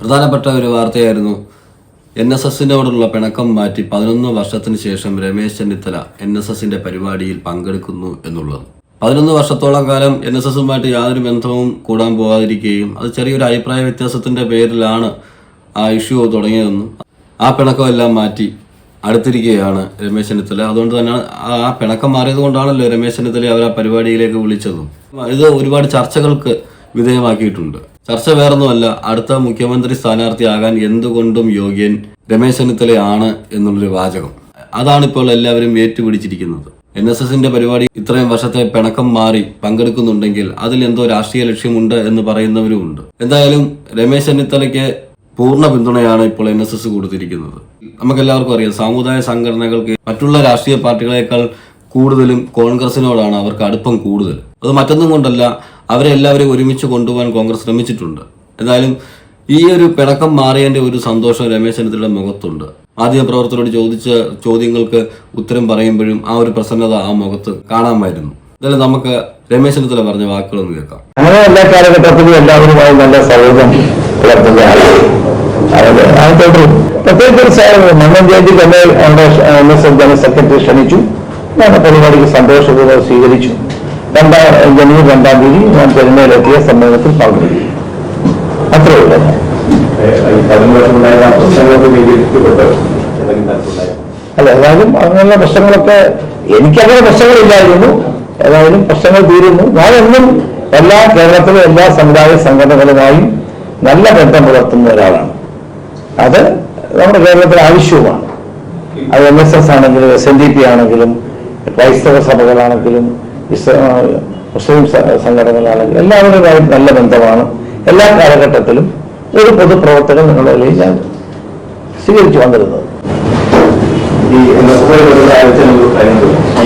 പ്രധാനപ്പെട്ട ഒരു വാർത്തയായിരുന്നു. എൻ എസ് എസിനോടുള്ള പിണക്കം മാറ്റി പതിനൊന്ന് വർഷത്തിന് ശേഷം രമേശ് ചെന്നിത്തല എൻ എസ് എസിന്റെ പരിപാടിയിൽ പങ്കെടുക്കുന്നു എന്നുള്ളത്. പതിനൊന്ന് വർഷത്തോളം കാലം എൻ എസ് എസുമായിട്ട് യാതൊരു ബന്ധവും കൂടാൻ പോകാതിരിക്കുകയും അത് ചെറിയൊരു അഭിപ്രായ വ്യത്യാസത്തിന്റെ പേരിലാണ് ആ ഇഷ്യൂ തുടങ്ങിയതെന്നും ആ പിണക്കമെല്ലാം മാറ്റി അടുത്തിരിക്കുകയാണ് രമേശ് ചെന്നിത്തല. അതുകൊണ്ട് തന്നെ ആ പിണക്കം മാറിയത് കൊണ്ടാണല്ലോ രമേശ് ചെന്നിത്തല അവർ ആ പരിപാടിയിലേക്ക് വിളിച്ചതും. ഇത് ഒരുപാട് ചർച്ചകൾക്ക് വിധേയമാക്കിയിട്ടുണ്ട്. ചർച്ച വേറൊന്നുമല്ല. അടുത്ത മുഖ്യമന്ത്രി സ്ഥാനാർത്ഥിയാകാൻ എന്തുകൊണ്ടും യോഗ്യൻ രമേശ് ചെന്നിത്തലയാണ് എന്നുള്ളൊരു വാചകം. അതാണ് ഇപ്പോൾ എല്ലാവരും ഏറ്റുപിടിച്ചിരിക്കുന്നത്. എൻ എസ് എസിന്റെ പരിപാടി ഇത്രയും വർഷത്തെ പിണക്കം മാറി പങ്കെടുക്കുന്നുണ്ടെങ്കിൽ അതിൽ എന്തോ രാഷ്ട്രീയ ലക്ഷ്യമുണ്ട് എന്ന് പറയുന്നവരുമുണ്ട് എന്തായാലും രമേശ് ചെന്നിത്തലയ്ക്ക് പൂർണ പിന്തുണയാണ് ഇപ്പോൾ എൻ എസ് എസ് കൊടുത്തിരിക്കുന്നത്. നമുക്കെല്ലാവർക്കും അറിയാം സാമുദായ സംഘടനകൾക്ക് മറ്റുള്ള രാഷ്ട്രീയ പാർട്ടികളെക്കാൾ കൂടുതലും കോൺഗ്രസിനോടാണ് അവർക്ക് അടുപ്പം കൂടുതൽ. അത് മറ്റൊന്നും കൊണ്ടല്ല അവരെ എല്ലാവരെയും ഒരുമിച്ച് കൊണ്ടുപോകാൻ കോൺഗ്രസ് ശ്രമിച്ചിട്ടുണ്ട്. എന്തായാലും ഈ ഒരു പിണക്കം മാറിയതിന്റെ ഒരു സന്തോഷം രമേശ് ചെന്നിത്തലയുടെ മുഖത്തുണ്ട്. മാധ്യമ പ്രവർത്തകരോട് ചോദിച്ച ചോദ്യങ്ങൾക്ക് ഉത്തരം പറയുമ്പോഴും ആ ഒരു പ്രസന്നത ആ മുഖത്ത് കാണാമായിരുന്നു. എന്നാലും നമുക്ക് രമേശ് ചെന്നിത്തല പറഞ്ഞ വാക്കുകളൊന്ന് കേൾക്കാം. അങ്ങനെ എല്ലാ കാലഘട്ടത്തിലും എല്ലാവരുമായി നല്ല സൗഹൃദം പ്രത്യേകിച്ച് മന്നൻ ജയന്തിക്ക് സെക്രട്ടറി ക്ഷണിച്ചു. ഞാൻ പരിപാടിക്ക് സന്തോഷപൂർവം സ്വീകരിച്ചു. രണ്ടാം ജനുവരി രണ്ടാം തീയതി ഞാൻ പെരുമയിലെത്തിയ സമ്മേളനത്തിൽ പങ്കെടുക്കും. അത്രേ ഉള്ളൂ. അല്ല ഏതായാലും അങ്ങനെയുള്ള പ്രശ്നങ്ങളൊക്കെ എനിക്കങ്ങനെ പ്രശ്നങ്ങളില്ലായിരുന്നു. ഏതായാലും പ്രശ്നങ്ങൾ തീരുന്നു. ഞാൻ എന്നും എല്ലാ കേരളത്തിലെ എല്ലാ സമുദായ സംഘടനകളുമായും നല്ല ബന്ധം പുലർത്തുന്ന ഒരാളാണ്. അത് നമ്മുടെ കേരളത്തിൽ ആവശ്യവുമാണ്. അത് എൻ എസ് എസ് ആണെങ്കിലും എസ് എൻ ഡി പി ആണെങ്കിലും ക്രൈസ്തവ സഭകളാണെങ്കിലും മുസ്ലിം സംഘടനകളാണെങ്കിൽ എല്ലാവരുമായും നല്ല ബന്ധമാണ്. എല്ലാ കാലഘട്ടത്തിലും ഒരു പൊതുപ്രവർത്തകൻ എന്നുള്ള നിലയിൽ ഞാൻ സ്വീകരിച്ചു വന്നിരുന്നത്. ഈ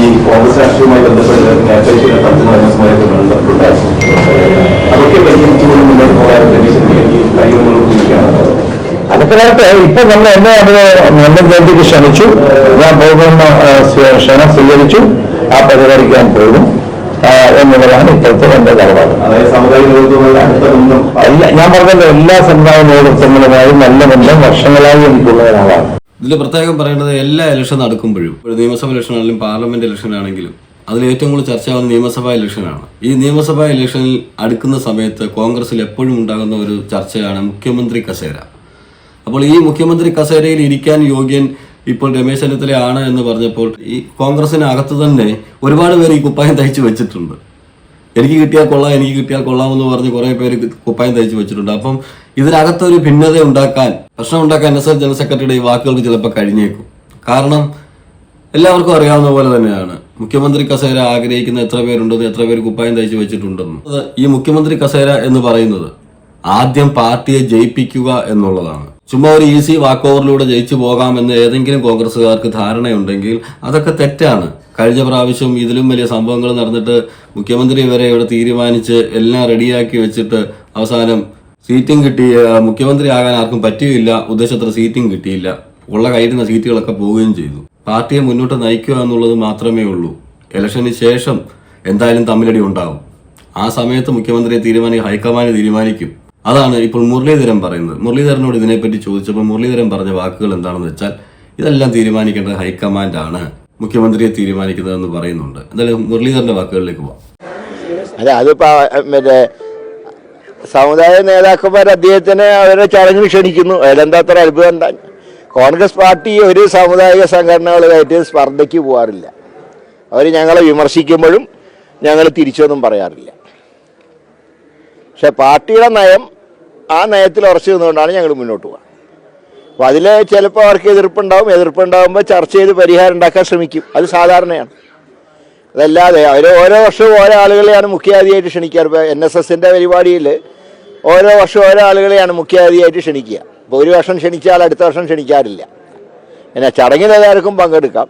ഈ കോൺഗ്രസ് രാഷ്ട്രീയവുമായി ബന്ധപ്പെട്ട് നേരത്തെ ചില തത്വങ്ങൾ എൻഎസ്എഫുമായിട്ട് ബന്ധപ്പെട്ടുണ്ടായിരുന്നു അതൊക്കെ പരിഹരിച്ചുകൊണ്ട് മുന്നോട്ട് പോകാൻ അതൊക്കെ നേരത്തെ ഇപ്പൊ നമ്മൾ എന്നെ അത് മന്ദൻ ജയന്തിക്ക് ക്ഷണിച്ചു. ഞാൻ പോകുന്ന ക്ഷണം സ്വീകരിച്ചു. ആ പരിഹരിക്കാൻ പോകും എന്നുള്ളതാണ് ഇപ്പോഴത്തെ എന്റെ നിലപാട്. അല്ല എല്ലാ ഞാൻ പറഞ്ഞല്ലോ എല്ലാ സമുദായ നേതൃത്വങ്ങളുമായും നല്ല ബന്ധം വർഷങ്ങളായി എനിക്കുള്ള ഒരാളാണ്. ഇതിൽ പ്രത്യേകം പറയേണ്ടത് എല്ലാ ഇലക്ഷൻ നടക്കുമ്പോഴും ഒരു നിയമസഭ ഇലക്ഷൻ ആണെങ്കിലും പാർലമെന്റ് ഇലക്ഷൻ ആണെങ്കിലും അതിൽ ഏറ്റവും കൂടുതൽ ചർച്ചയാവുന്ന നിയമസഭാ ഇലക്ഷനാണ് ഈ നിയമസഭാ ഇലക്ഷനിൽ അടുക്കുന്ന സമയത്ത് കോൺഗ്രസിൽ എപ്പോഴും ഉണ്ടാകുന്ന ഒരു ചർച്ചയാണ് മുഖ്യമന്ത്രി കസേര. അപ്പോൾ ഈ മുഖ്യമന്ത്രി കസേരയിൽ ഇരിക്കാൻ യോഗ്യൻ ഇപ്പോൾ രമേശ് ചെന്നിത്തല ആണ് എന്ന് പറഞ്ഞപ്പോൾ ഈ കോൺഗ്രസിനകത്ത് തന്നെ ഒരുപാട് പേര് ഈ കുപ്പായം തയ്ച്ചു വെച്ചിട്ടുണ്ട്. എനിക്ക് കിട്ടിയാൽ കൊള്ളാം എനിക്ക് കിട്ടിയാൽ കൊള്ളാം എന്ന് പറഞ്ഞ് കുറെ പേര് കുപ്പായം തയ്ച്ചു വെച്ചിട്ടുണ്ട്. അപ്പം ഇതിനകത്തൊരു ഭിന്നത ഉണ്ടാക്കാൻ പ്രശ്നം ഉണ്ടാക്കാൻ എസ് എസ് ജനറൽ സെക്രട്ടറിയുടെ ഈ വാക്കുകൾ ചിലപ്പോൾ കഴിഞ്ഞേക്കും. കാരണം എല്ലാവർക്കും അറിയാവുന്ന പോലെ തന്നെയാണ്. മുഖ്യമന്ത്രി കസേര ആഗ്രഹിക്കുന്ന എത്ര പേരുണ്ടെന്ന് എത്ര പേര് കുപ്പായം തയ്ച്ചു വെച്ചിട്ടുണ്ടെന്ന്. ഈ മുഖ്യമന്ത്രി കസേര എന്ന് പറയുന്നത് ആദ്യം പാർട്ടിയെ ജയിപ്പിക്കുക എന്നുള്ളതാണ്. ചുമ്മാ ഒരു ഈസി വാക്ക് ഓവറിലൂടെ ജയിച്ചു പോകാമെന്ന് ഏതെങ്കിലും കോൺഗ്രസ്സുകാർക്ക് ധാരണയുണ്ടെങ്കിൽ അതൊക്കെ തെറ്റാണ്. കഴിഞ്ഞ പ്രാവശ്യം ഇതിലും വലിയ സംഭവങ്ങൾ നടന്നിട്ട് മുഖ്യമന്ത്രി വരെ ഇവിടെ തീരുമാനിച്ച് എല്ലാം റെഡിയാക്കി വെച്ചിട്ട് അവസാനം സീറ്റിംഗ് കിട്ടി. മുഖ്യമന്ത്രി ആകാൻ ആർക്കും പറ്റിയില്ല. ഉദ്ദേശത്ര സീറ്റിംഗ് കിട്ടിയില്ല. ഉള്ള കയ്യിരുന്ന സീറ്റുകളൊക്കെ പോവുകയും ചെയ്തു. പാർട്ടിയെ മുന്നോട്ട് നയിക്കുക എന്നുള്ളത് മാത്രമേ ഉള്ളൂ. ഇലക്ഷന് ശേഷം എന്തായാലും തമ്മിലടി ഉണ്ടാവും. ആ സമയത്ത് മുഖ്യമന്ത്രിയെ തീരുമാനിക്കും ഹൈക്കമാൻഡ് തീരുമാനിക്കും. അതാണ് ഇപ്പോൾ മുരളീധരൻ പറയുന്നത്. മുരളീധരനോട് ഇതിനെപ്പറ്റി ചോദിച്ചപ്പോൾ മുരളീധരൻ പറഞ്ഞ വാക്കുകൾ എന്താണെന്ന് വെച്ചാൽ ഇതെല്ലാം തീരുമാനിക്കേണ്ടത് ഹൈക്കമാൻഡാണ്. മുഖ്യമന്ത്രിയെ തീരുമാനിക്കുന്നതെന്ന് പറയുന്നുണ്ട്. എന്തായാലും മുരളീധരന്റെ വാക്കുകളിലേക്ക് പോവാം. അല്ല അതിപ്പോ മറ്റേ സമുദായ നേതാക്കന്മാർ അദ്ദേഹത്തിന് അവരെ ചടങ്ങിൽ ക്ഷണിക്കുന്നു. അതിലെന്താ അത്ര അത്ഭുതം എന്താ? കോൺഗ്രസ് പാർട്ടി ഒരു സാമുദായിക സംഘടനകളുമായിട്ട് സ്പർദ്ധയ്ക്ക് പോകാറില്ല അവർ ഞങ്ങളെ വിമർശിക്കുമ്പോഴും ഞങ്ങൾ തിരിച്ചൊന്നും പറയാറില്ല. പക്ഷെ പാർട്ടിയുടെ നയം ആ നയത്തിൽ ഉറച്ചു നിന്നുകൊണ്ടാണ് ഞങ്ങൾ മുന്നോട്ട് പോകുക അപ്പോൾ അതിൽ ചിലപ്പോൾ അവർക്ക് എതിർപ്പുണ്ടാവും. എതിർപ്പുണ്ടാകുമ്പോൾ ചർച്ച ചെയ്ത് പരിഹാരം ഉണ്ടാക്കാൻ ശ്രമിക്കും. അത് സാധാരണയാണ്. അതല്ലാതെ അവർ ഓരോ വർഷവും ഓരോ ആളുകളെയാണ് മുഖ്യാതിഥിയായിട്ട് ക്ഷണിക്കാറ്. ഇപ്പോൾ എൻ എസ് എസിന്റെ പരിപാടിയിൽ ഓരോ വർഷവും ഓരോ ആളുകളെയാണ് മുഖ്യാതിഥിയായിട്ട് ക്ഷണിക്കുക. ഇപ്പോൾ ഒരു വർഷം ക്ഷണിച്ചാൽ അടുത്ത വർഷം ക്ഷണിക്കാറില്ല. പിന്നെ ചടങ്ങിൽ എല്ലാവർക്കും പങ്കെടുക്കാം.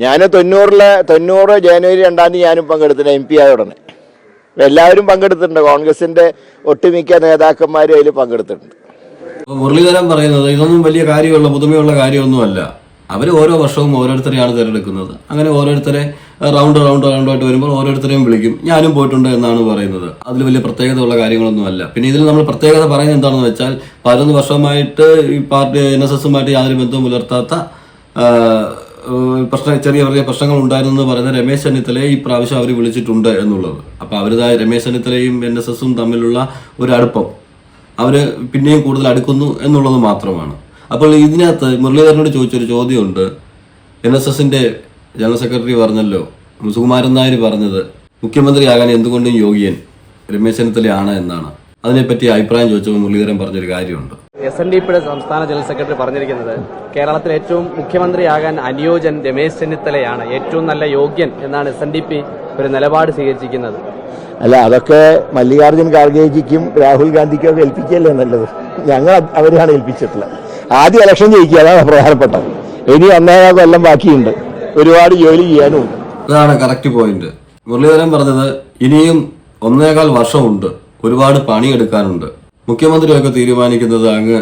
ഞാൻ തൊണ്ണൂറിലെ തൊണ്ണൂറ് ജനുവരി രണ്ടാം തീയതി ഞാനും പങ്കെടുത്തിട്ടുണ്ട്. എം പി ആയ ഉടനെ. എല്ലാവരും പങ്കെടുത്തിട്ടുണ്ട്. കോൺഗ്രസിന്റെ ഒട്ടുമിക്ക നേതാക്കന്മാരും അതിൽ പങ്കെടുത്തിട്ടുണ്ട്. മുരളീധരൻ പറയുന്നത് ഇതൊന്നും വലിയ കാര്യമുള്ള പുതുമയുള്ള കാര്യമൊന്നുമല്ല. അവർ ഓരോ വർഷവും ഓരോരുത്തരെയാണ് തിരഞ്ഞെടുക്കുന്നത്. അങ്ങനെ ഓരോരുത്തരെ റൗണ്ട് റൗണ്ട് റൗണ്ട് ആയിട്ട് വരുമ്പോൾ ഓരോരുത്തരെയും വിളിക്കും. ഞാനും പോയിട്ടുണ്ട് എന്നാണ് പറയുന്നത്. അതിൽ വലിയ പ്രത്യേകതയുള്ള കാര്യങ്ങളൊന്നുമല്ല. പിന്നെ ഇതിൽ നമ്മൾ പ്രത്യേകത പറയുന്നത് എന്താണെന്ന് വെച്ചാൽ പതിനൊന്ന് വർഷമായിട്ട് ഈ പാർട്ടി എൻ എസ് എസുമായിട്ട് യാതൊരു ബന്ധവും പുലർത്താത്ത പ്രശ്ന ചെറിയ ചെറിയ പ്രശ്നങ്ങൾ ഉണ്ടായിരുന്നു എന്ന് പറയുന്ന രമേശ് ചെന്നിത്തലയെ ഈ പ്രാവശ്യം അവർ വിളിച്ചിട്ടുണ്ട് എന്നുള്ളത്. അപ്പോൾ അവരിതാ രമേശ് ചെന്നിത്തലയും എൻ എസ് എസും തമ്മിലുള്ള ഒരു അടുപ്പം അവർ പിന്നെയും കൂടുതൽ അടുക്കുന്നു എന്നുള്ളത് മാത്രമാണ്. അപ്പോൾ ഇതിനകത്ത് മുരളീധരനോട് ചോദിച്ചൊരു ചോദ്യമുണ്ട്. എൻ എസ് എസിന്റെ ജനറൽ സെക്രട്ടറി പറഞ്ഞല്ലോ സുകുമാരൻ നായർ പറഞ്ഞത് മുഖ്യമന്ത്രിയാകാൻ എന്തുകൊണ്ടും യോഗ്യൻ രമേശ് ചെന്നിത്തലയാണ് എന്നാണ്. അതിനെപ്പറ്റി അഭിപ്രായം ചോദിച്ചപ്പോൾ മുരളീധരൻ പറഞ്ഞൊരു കാര്യമുണ്ട്. എസ് എൻ ഡി പിയുടെ സംസ്ഥാന ജനറൽ സെക്രട്ടറി പറഞ്ഞിരിക്കുന്നത് കേരളത്തിൽ ഏറ്റവും മുഖ്യമന്ത്രിയാകാൻ അനുയോജൻ രമേശ് ചെന്നിത്തലയാണ് ഏറ്റവും നല്ല യോഗ്യൻ എന്നാണ് എസ് എൻ ഡി പി ഒരു നിലപാട് സ്വീകരിച്ചിരിക്കുന്നത്. അല്ല അതൊക്കെ മല്ലികാർജുൻ ഖാർഗേജിക്കും രാഹുൽ ഗാന്ധിക്കും ഒക്കെ ഏൽപ്പിക്കുകയല്ലേ നല്ലത്? ഞങ്ങൾ അവരെയാണ് ഏൽപ്പിച്ചിട്ടുള്ളത്. ആദ്യം ഇലക്ഷൻ ജയിക്കുക അതാണ് പ്രധാനപ്പെട്ടത്. ഇനി ഒന്നേകാൽ കൊല്ലം ബാക്കിയുണ്ട്. ഒരുപാട് ജോലി ചെയ്യാനുമുണ്ട് അതാണ് കറക്റ്റ് പോയിന്റ് മുരളീധരൻ പറഞ്ഞത് ഇനിയും ഒന്നേകാൽ വർഷമുണ്ട്. ഒരുപാട് പണിയെടുക്കാനുണ്ട്. മുഖ്യമന്ത്രിയൊക്കെ തീരുമാനിക്കുന്നത് അങ്ങ്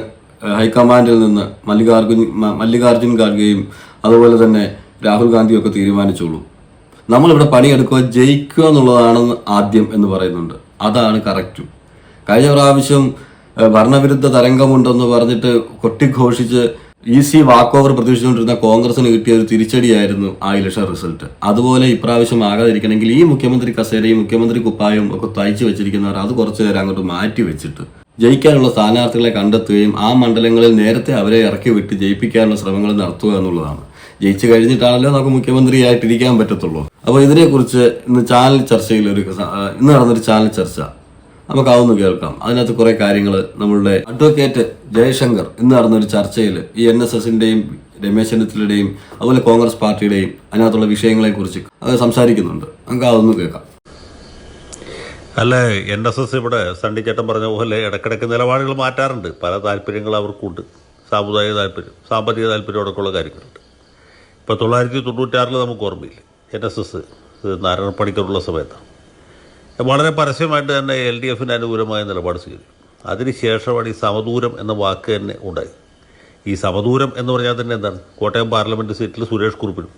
ഹൈക്കമാൻഡിൽ നിന്ന് മല്ലികാർജുൻ മല്ലികാർജുൻ ഖാർഗെയും അതുപോലെ തന്നെ രാഹുൽ ഗാന്ധിയും ഒക്കെ തീരുമാനിച്ചോളൂ. നമ്മളിവിടെ പണിയെടുക്കുക ജയിക്കുക എന്നുള്ളതാണെന്ന് ആദ്യം എന്ന് പറയുന്നുണ്ട്. അതാണ് കറക്റ്റും കഴിഞ്ഞ പ്രാവശ്യം ഭരണവിരുദ്ധ തരംഗമുണ്ടെന്ന് പറഞ്ഞിട്ട് കൊട്ടിഘോഷിച്ച് ഈസി വാക്ക് ഓവർ പ്രതീക്ഷിച്ചുകൊണ്ടിരുന്ന കോൺഗ്രസിന് കിട്ടിയ ഒരു തിരിച്ചടിയായിരുന്നു ആ ഇലക്ഷൻ റിസൾട്ട്. അതുപോലെ ഇപ്രാവശ്യം ആകാതിരിക്കണമെങ്കിൽ ഈ മുഖ്യമന്ത്രി കസേരയും മുഖ്യമന്ത്രി കുപ്പായും ഒക്കെ തയ്ച്ചു വെച്ചിരിക്കുന്നവർ അത് കുറച്ചു നേരം അങ്ങോട്ട് മാറ്റി വെച്ചിട്ട് ജയിക്കാനുള്ള സ്ഥാനാർത്ഥികളെ കണ്ടെത്തുകയും ആ മണ്ഡലങ്ങളിൽ നേരത്തെ അവരെ ഇറക്കി വിട്ട് ജയിപ്പിക്കാനുള്ള ശ്രമങ്ങൾ നടത്തുക എന്നുള്ളതാണ്. ജയിച്ചു കഴിഞ്ഞിട്ടാണല്ലോ നമുക്ക് മുഖ്യമന്ത്രിയായിട്ടിരിക്കാൻ പറ്റത്തുള്ളൂ. അപ്പോൾ ഇതിനെക്കുറിച്ച് ഇന്ന് ചാനൽ ചർച്ചയിൽ ഒരു ഇന്ന് നടന്നൊരു ചാനൽ ചർച്ച. നമുക്ക് അതൊന്ന് കേൾക്കാം. അതിനകത്ത് കുറെ കാര്യങ്ങൾ നമ്മളുടെ അഡ്വക്കേറ്റ് ജയശങ്കർ ഇന്ന് നടന്നൊരു ചർച്ചയിൽ ഈ എൻ എസ് എസിന്റെയും രമേശ് ചെന്നിത്തലയുടെയും അതുപോലെ കോൺഗ്രസ് പാർട്ടിയുടെയും അതിനകത്തുള്ള വിഷയങ്ങളെ കുറിച്ച് അത് സംസാരിക്കുന്നുണ്ട്. നമുക്ക് അതൊന്ന് കേൾക്കാം. അല്ല? എൻ എസ് എസ് ഇവിടെ സണ്ടി ചേട്ടൻ പറഞ്ഞ പോലെ ഇടയ്ക്കിടയ്ക്ക് നിലപാടുകൾ മാറ്റാറുണ്ട്. പല താല്പര്യങ്ങൾ അവർക്കുണ്ട്. സാമുദായിക താല്പര്യം സാമ്പത്തിക താല്പര്യം അടക്കമുള്ള കാര്യങ്ങളുണ്ട്. ഇപ്പോൾ തൊള്ളായിരത്തി തൊണ്ണൂറ്റാറിൽ നമുക്ക് ഓർമ്മയില്ല? എൻ എസ് എസ് നാരായണ പണിക്കറുള്ള സമയത്താണ്. വളരെ പരസ്യമായിട്ട് തന്നെ എൽ ഡി എഫിന് അനുകൂലമായ നിലപാട് സ്വീകരിച്ചു. അതിനുശേഷമാണ് ഈ സമദൂരം എന്ന വാക്ക് തന്നെ ഉണ്ടായി ഈ സമദൂരം എന്ന് പറഞ്ഞാൽ തന്നെ എന്താണ്? കോട്ടയം പാർലമെന്റ് സീറ്റിൽ സുരേഷ് കുറുപ്പിനും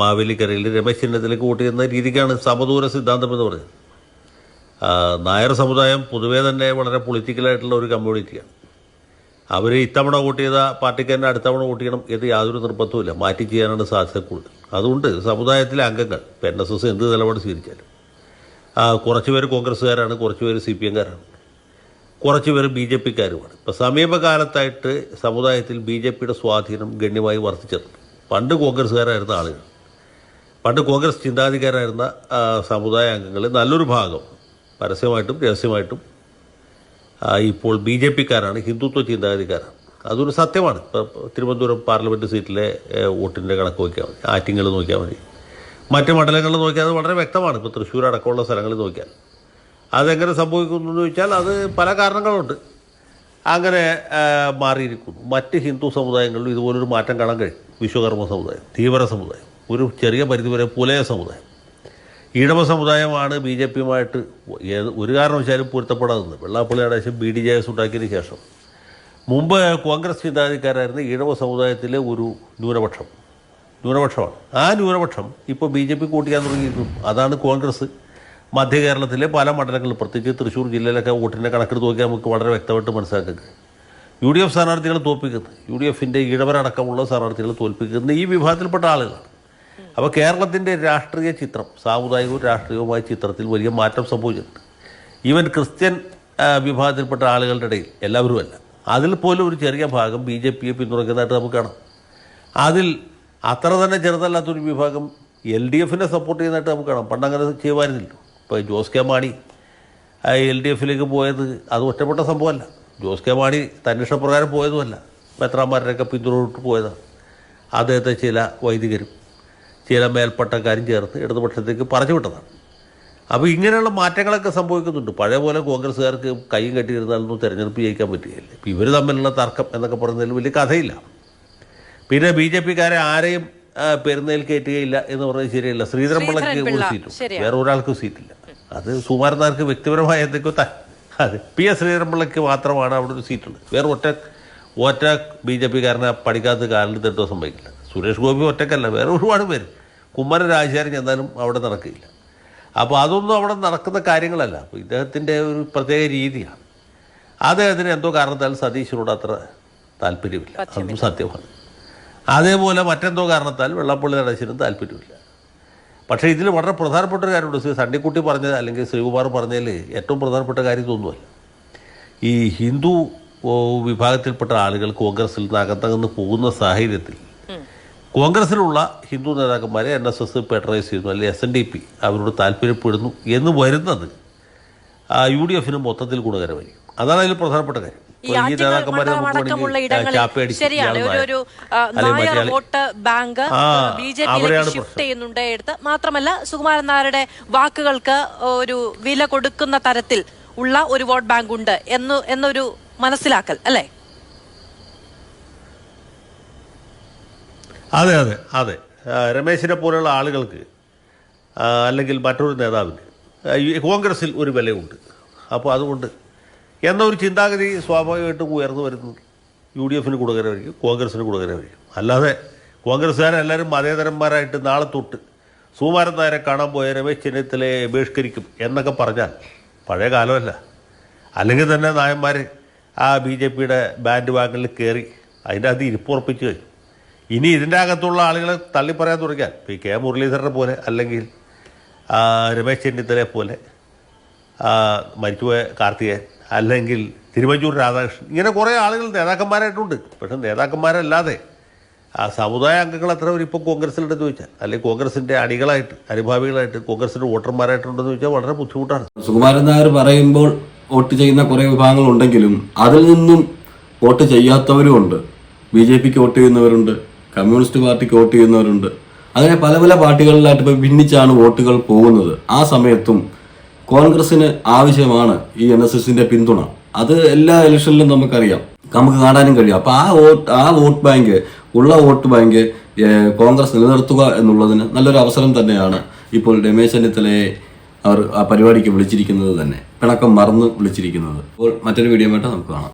മാവേലിക്കരയിൽ രമേശ് ചെന്നിത്തലയ്ക്ക് വോട്ട് ചെയ്യുന്ന രീതിക്കാണ് സമദൂര സിദ്ധാന്തം എന്ന് പറയുന്നത് നായർ സമുദായം പൊതുവേ തന്നെ വളരെ പൊളിറ്റിക്കലായിട്ടുള്ള ഒരു കമ്മ്യൂണിറ്റിയാണ് അവർ ഇത്തവണ വോട്ട് ചെയ്ത പാർട്ടിക്ക് തന്നെ അടുത്തവണ വോട്ട് ചെയ്യണം എന്ന് യാതൊരു നിർബന്ധവുമില്ല മാറ്റി ചെയ്യാനാണ് സാധ്യത കൂടുതൽ. അതുകൊണ്ട് സമുദായത്തിലെ അംഗങ്ങൾ ഇപ്പം എൻ എസ് എസ് എന്ത് നിലപാട് സ്വീകരിച്ചാലും കുറച്ച് പേര് കോൺഗ്രസ്സുകാരാണ് കുറച്ച് പേര് സി പി എംകാരാണ് കുറച്ച് പേര് ബി ജെ പിക്കാരുമാണ് ഇപ്പോൾ സമീപകാലത്തായിട്ട് സമുദായത്തിൽ ബി ജെ പിയുടെ സ്വാധീനം ഗണ്യമായി വർദ്ധിച്ചിട്ടുണ്ട്. പണ്ട് കോൺഗ്രസ്സുകാരായിരുന്ന ആളുകൾ പണ്ട് കോൺഗ്രസ് ചിന്താധികാരായിരുന്ന സമുദായ അംഗങ്ങളിൽ നല്ലൊരു ഭാഗം പരസ്യമായിട്ടും രഹസ്യമായിട്ടും ഇപ്പോൾ ബി ജെ പിക്കാരാണ് ഹിന്ദുത്വ ചിന്താഗതിക്കാരാണ്. അതൊരു സത്യമാണ്. തിരുവനന്തപുരം പാർലമെന്റ് സീറ്റിലെ വോട്ടിന്റെ കണക്ക് നോക്കിയാൽ മതി ആറ്റിങ്ങൾ നോക്കിയാൽ മതി. മറ്റ് മണ്ഡലങ്ങളിൽ നോക്കിയാൽ വളരെ വ്യക്തമാണ് ഇപ്പോൾ തൃശ്ശൂർ അടക്കമുള്ള സ്ഥലങ്ങളിൽ നോക്കിയാൽ. അതെങ്ങനെ സംഭവിക്കുന്നു എന്ന് ചോദിച്ചാൽ അത് പല കാരണങ്ങളുണ്ട്. അങ്ങനെ മാറിയിരിക്കുന്നു. മറ്റ് ഹിന്ദു സമുദായങ്ങളിലും ഇതുപോലൊരു മാറ്റം കാണാൻ കഴിയും. വിശ്വകർമ്മ സമുദായം തീവ്ര സമുദായം ഒരു ചെറിയ പരിധി വരെ പുലയ സമുദായം. ഈഴവ സമുദായമാണ് ബി ജെ പിയുമായിട്ട് ഏത് ഒരു കാരണവശാലും പൊരുത്തപ്പെടാതെ വെള്ളാപ്പള്ളി ശേഷം ബി ഡി ജെ എസ് ഉണ്ടാക്കിയതിന് ശേഷം. മുമ്പ് കോൺഗ്രസ് ചിന്താഗതിക്കാരായിരുന്ന ഈഴവ സമുദായത്തിലെ ഒരു ന്യൂനപക്ഷം. ന്യൂനപക്ഷമാണ്. ആ ന്യൂനപക്ഷം ഇപ്പോൾ ബി ജെ പി കൂട്ടിക്കാൻ തുടങ്ങിയിരിക്കുന്നു അതാണ് കോൺഗ്രസ്. മധ്യ കേരളത്തിലെ പല മണ്ഡലങ്ങളിൽ പ്രത്യേകിച്ച് തൃശ്ശൂർ ജില്ലയിലൊക്കെ വോട്ടിന്റെ കണക്കെടുത്ത് നോക്കിയാൽ നമുക്ക് വളരെ വ്യക്തമായിട്ട് മനസ്സിലാക്കുന്നത് യു ഡി എഫ് സ്ഥാനാർത്ഥികളെ തോൽപ്പിക്കുന്നത് യു ഡി എഫിന്റെ ഇടവരടക്കമുള്ള സ്ഥാനാർത്ഥികളെ തോൽപ്പിക്കുന്ന ഈ വിഭാഗത്തിൽപ്പെട്ട ആളുകളാണ്. അപ്പോൾ കേരളത്തിന്റെ രാഷ്ട്രീയ ചിത്രം സാമുദായികവും രാഷ്ട്രീയവുമായ ചിത്രത്തിൽ വലിയ മാറ്റം സംഭവിച്ചിട്ടുണ്ട്. ഈവൻ ക്രിസ്ത്യൻ വിഭാഗത്തിൽപ്പെട്ട ആളുകളുടെ ഇടയിൽ എല്ലാവരും അല്ല അതിൽ പോലും ഒരു ചെറിയ ഭാഗം ബി ജെ പിയെ പിന്തുണയ്ക്കുന്നതായിട്ട് നമുക്ക് കാണാം. അതിൽ അത്ര തന്നെ ചെറുതല്ലാത്തൊരു വിഭാഗം എൽ ഡി എഫിനെ സപ്പോർട്ട് ചെയ്യുന്നതായിട്ട് നമുക്ക് കാണാം. പണ്ടങ്ങനെ ചെയ്യുമായിരുന്നില്ലോ. ഇപ്പോൾ Jose K Mani L D എഫിലേക്ക് പോയത് അത് ഒറ്റപ്പെട്ട സംഭവമല്ല. ജോസ് കെ മാണി തന്നിഷ്ടപ്രകാരം പോയതുമല്ല. മെത്രാന്മാരുടെയൊക്കെ പിന്തുണയിട്ട് പോയതാണ്. അദ്ദേഹത്തെ ചില വൈദികരും ചില മേൽപ്പട്ടക്കാരും ചേർത്ത് ഇടതുപക്ഷത്തേക്ക് പറഞ്ഞു വിട്ടതാണ്. അപ്പോൾ ഇങ്ങനെയുള്ള മാറ്റങ്ങളൊക്കെ സംഭവിക്കുന്നുണ്ട്. പഴയ പോലെ കോൺഗ്രസ്സുകാർക്ക് കൈയും കെട്ടിയിരുന്നാലൊന്നും തിരഞ്ഞെടുപ്പ് ജയിക്കാൻ പറ്റുകയില്ല. ഇപ്പം ഇവർ തമ്മിലുള്ള തർക്കം എന്നൊക്കെ പറയുന്നതിൽ വലിയ കഥയില്ല. പിന്നെ ബി ജെ പിക്കാരെ ആരെയും പെരുന്നേൽ കയറ്റുകയില്ല എന്ന് പറയുന്നത് ശരിയല്ല. ശ്രീധരൻപിള്ളയ്ക്ക് ഒരു സീറ്റ്. സീറ്റും വേറെ ഒരാൾക്ക് സീറ്റില്ല. അത് സുമാരനാർക്ക് വ്യക്തിപരമായ എന്തൊക്കെയോ ത- അതെ. പി എസ് ശ്രീധരൻ പിള്ളക്ക് മാത്രമാണ് അവിടെ ഒരു സീറ്റുള്ളത്. വേറെ ഒറ്റ ഒറ്റ ബി ജെ പിക്കാരനെ പഠിക്കാത്ത കാലിൽ തെട്ടോ സംഭവിക്കില്ല സുരേഷ് ഗോപി ഒറ്റക്കല്ല വേറെ ഒരുപാട് പേര്. കുമ്മന രാജശേഖരൻ ചെന്നാലും അവിടെ നടക്കില്ല. അപ്പോൾ അതൊന്നും അവിടെ നടക്കുന്ന കാര്യങ്ങളല്ല. അപ്പോൾ ഇദ്ദേഹത്തിന്റെ ഒരു പ്രത്യേക രീതിയാണ്. അദ്ദേഹത്തിന് എന്തോ കാരണത്താൽ സതീശനോട് അത്ര താല്പര്യമില്ല. അതും സത്യമാണ്. അതേപോലെ മറ്റെന്തോ കാരണത്താൽ വെള്ളപ്പള്ളി നടേശനും താല്പര്യമില്ല. പക്ഷേ ഇതിൽ വളരെ പ്രധാനപ്പെട്ട ഒരു കാര്യമുണ്ട്. ശ്രീ സണ്ണിക്കുട്ടി പറഞ്ഞത് അല്ലെങ്കിൽ ശ്രീകുമാർ പറഞ്ഞതിൽ ഏറ്റവും പ്രധാനപ്പെട്ട കാര്യം ഇതൊന്നുമല്ല. ഈ ഹിന്ദു വിഭാഗത്തിൽപ്പെട്ട ആളുകൾ കോൺഗ്രസിൽ നിന്ന് അകത്തകന്ന് പോകുന്ന സാഹചര്യത്തിൽ കോൺഗ്രസിലുള്ള ഹിന്ദു നേതാക്കന്മാരെ എൻ എസ് എസ് പേട്രൈസ് ചെയ്യുന്നു അല്ലെങ്കിൽ എസ് എൻ ഡി പി അവരോട് താല്പര്യപ്പെടുന്നു എന്ന് വരുന്നത് യു ഡി എഫിന് മൊത്തത്തിൽ ഗുണകരമായിരിക്കും. അതാണ് അതിൽ പ്രധാനപ്പെട്ട കാര്യം. മാത്രമല്ല സുകുമാരൻ നായരുടെ വാക്കുകൾക്ക് ഒരു വില കൊടുക്കുന്ന തരത്തിൽ ഉള്ള ഒരു വോട്ട് ബാങ്ക് ഉണ്ട് എന്ന് എന്നൊരു മനസ്സിലാക്കൽ അല്ലേ? അതെ അതെ അതെ. രമേശിനെ പോലെയുള്ള ആളുകൾക്ക് അല്ലെങ്കിൽ മറ്റൊരു നേതാവിന് കോൺഗ്രസ്സിൽ ഒരു വിലയുണ്ട്. അപ്പോൾ അതുകൊണ്ട് എന്നൊരു ചിന്താഗതി സ്വാഭാവികമായിട്ടും ഉയർന്നു വരുന്നു. യു ഡി എഫിന് ഗുണകരമായിരിക്കും കോൺഗ്രസിന് ഗുണകരമായിരിക്കും അല്ലാതെ കോൺഗ്രസ്സുകാരെല്ലാവരും മതേതരന്മാരായിട്ട് നാളെ തൊട്ട് സുകുമാരൻ നായരെ കാണാൻ പോയ രമേശ് ചെന്നിത്തലയെ ബഹിഷ്കരിക്കും എന്നൊക്കെ പറഞ്ഞാൽ പഴയ കാലമല്ല. അല്ലെങ്കിൽ തന്നെ നായന്മാർ ആ ബി ജെ പിയുടെ ബാൻഡ് വാങ്ങലിൽ കയറി അതിന്റെ അത് ഇരിപ്പുറപ്പിച്ച് കഴിഞ്ഞു ഇനി ഇതിന്റെ അകത്തുള്ള ആളുകളെ തള്ളിപ്പറയാൻ തുടങ്ങിയാൽ ഈ കെ മുരളീധരനെ പോലെ അല്ലെങ്കിൽ രമേശ് ചെന്നിത്തലയെ പോലെ മരിച്ചുപോയ കാർത്തികൻ അല്ലെങ്കിൽ തിരുവഞ്ചൂർ രാധാകൃഷ്ണൻ. ഇങ്ങനെ കുറേ ആളുകൾ നേതാക്കന്മാരായിട്ടുണ്ട്. പക്ഷെ നേതാക്കന്മാരല്ലാതെ ആ സമുദായ അംഗങ്ങൾ എത്ര പേര് ഇപ്പോൾ കോൺഗ്രസിലുണ്ടെന്ന് ചോദിച്ചാൽ അല്ലെങ്കിൽ കോൺഗ്രസിന്റെ അണികളായിട്ട് അനുഭാവികളായിട്ട് കോൺഗ്രസിന്റെ വോട്ടർമാരായിട്ടുണ്ടെന്ന് ചോദിച്ചാൽ വളരെ ബുദ്ധിമുട്ടാണ്. സുകുമാരൻ നായർ പറയുമ്പോൾ വോട്ട് ചെയ്യുന്ന കുറേ വിഭാഗങ്ങളുണ്ടെങ്കിലും അതിൽ നിന്നും വോട്ട് ചെയ്യാത്തവരും ഉണ്ട് ബി ജെ പിക്ക് വോട്ട് ചെയ്യുന്നവരുണ്ട്. കമ്മ്യൂണിസ്റ്റ് പാർട്ടിക്ക് വോട്ട് ചെയ്യുന്നവരുണ്ട്. അങ്ങനെ പല പല പാർട്ടികളിലായിട്ട് ഇപ്പോൾ ഭിന്നിച്ചാണ് വോട്ടുകൾ പോകുന്നത്. ആ സമയത്തും കോൺഗ്രസിന് ആവശ്യമാണ് ഈ എൻ എസ് എസിന്റെ പിന്തുണ. അത് എല്ലാ ഇലക്ഷനിലും നമുക്കറിയാം. നമുക്ക് കാണാനും കഴിയും. അപ്പോൾ ആ വോട്ട് ആ വോട്ട് ബാങ്ക് ഉള്ള വോട്ട് ബാങ്ക് കോൺഗ്രസ് നിലനിർത്തുക എന്നുള്ളതിന് നല്ലൊരു അവസരം തന്നെയാണ് ഇപ്പോൾ രമേശ് ചെന്നിത്തലയെ അവർ ആ പരിപാടിക്ക് വിളിച്ചിരിക്കുന്നത് തന്നെ. പിണക്കം മറന്ന് വിളിച്ചിരിക്കുന്നത്. അപ്പോൾ മറ്റൊരു വീഡിയോ ആയിട്ട് നമുക്ക് കാണാം.